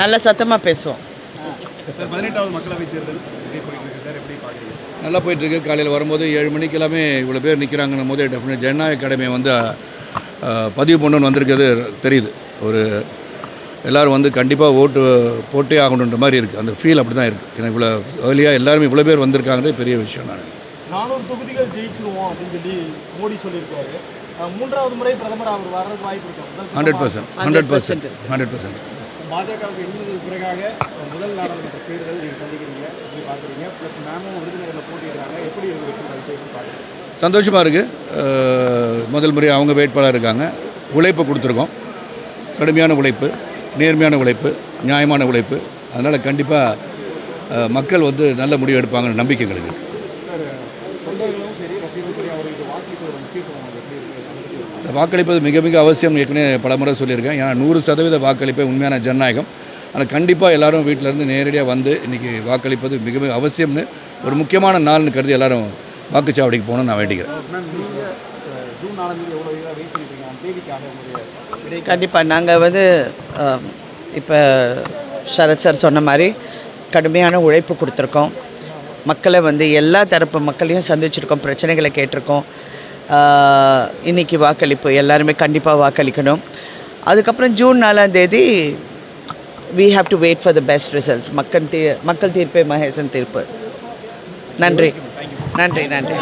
நல்ல சத்தமாக பேசுவோம். நல்லா போயிட்டுருக்கு காலையில் வரும்போது ஏழு மணிக்கு எல்லாமே இவ்வளோ பேர் நிற்கிறாங்கன்னும் போது டெஃபினட் ஜனநாயக கடமை வந்து பதிவு பண்ணணும்னு வந்திருக்கிறது தெரியுது. ஒரு எல்லோரும் வந்து கண்டிப்பாக ஓட்டு போட்டே ஆகணுன்ற மாதிரி இருக்குது அந்த ஃபீல் அப்படி தான் இருக்குது எனக்கு இவ்வளோ ஏர்லியாக எல்லாருமே இவ்வளோ பேர் வந்திருக்காங்கிறது பெரிய விஷயம் நான் நானூறு தொகுதிகள் ஜெயிச்சிருவோம் அப்படின்னு சொல்லி மோடி சொல்லியிருக்காரு. மூன்றாவது முறை பிரதமர் அவர் வர்றதுக்கு வாய்ப்பு இருக்கு. முதல் hundred percent hundred percent hundred percent பாஜகவுக்கு எண்பதுக்கு பிறகாக முதல் நாடாளுமன்ற தேர்தல் நீங்கள் சந்திக்கிறீங்க எப்படி பார்க்குறீங்க. ப்ளஸ் மேமும் விருதுநகரில் போட்டியிடுறாங்க. எப்படி பார்க்குறீங்க? சந்தோஷமாக இருக்குது முதல் முறை அவங்க வேட்பாளர் இருக்காங்க. உழைப்பு கொடுத்துருக்கோம். கடுமையான உழைப்பு நேர்மையான உழைப்பு நியாயமான உழைப்பு. அதனால் கண்டிப்பாக மக்கள் வந்து நல்ல முடிவு எடுப்பாங்கன்னு நம்பிக்கை எங்களுக்கு வாக்களிப்பது மிக மிக அவசியம் ஏற்கனவே பல முறை சொல்லியிருக்கேன். ஏன்னா நூறு சதவீத வாக்களிப்பே உண்மையான ஜனநாயகம். ஆனால் கண்டிப்பாக எல்லாரும் வீட்டில் இருந்து நேரடியாக வந்து இன்றைக்கி வாக்களிப்பது மிக மிக அவசியம்னு ஒரு முக்கியமான நாள்னு கருதி எல்லாரும் வாக்குச்சாவடிக்கு போகணும்னு நான் வேண்டிக்கிறேன். கண்டிப்பாக நாங்கள் வந்து இப்போ சரத் சார் சொன்ன மாதிரி கடுமையான உழைப்பு கொடுத்துருக்கோம். மக்களை வந்து எல்லா தரப்பு மக்களையும் சந்திச்சிருக்கோம் பிரச்சனைகளை கேட்டிருக்கோம். ஆஹ், இன்னைக்கு வாக்களிப்பு எல்லாருமே கண்டிப்பாக வாக்களிக்கணும். அதுக்கப்புறம் ஜூன் நாலாம் தேதி we have to wait for the best results மக்கள் தீ மக்கள் தீர்ப்பே மகேசன் தீர்ப்பு. நன்றி. நன்றி நன்றி.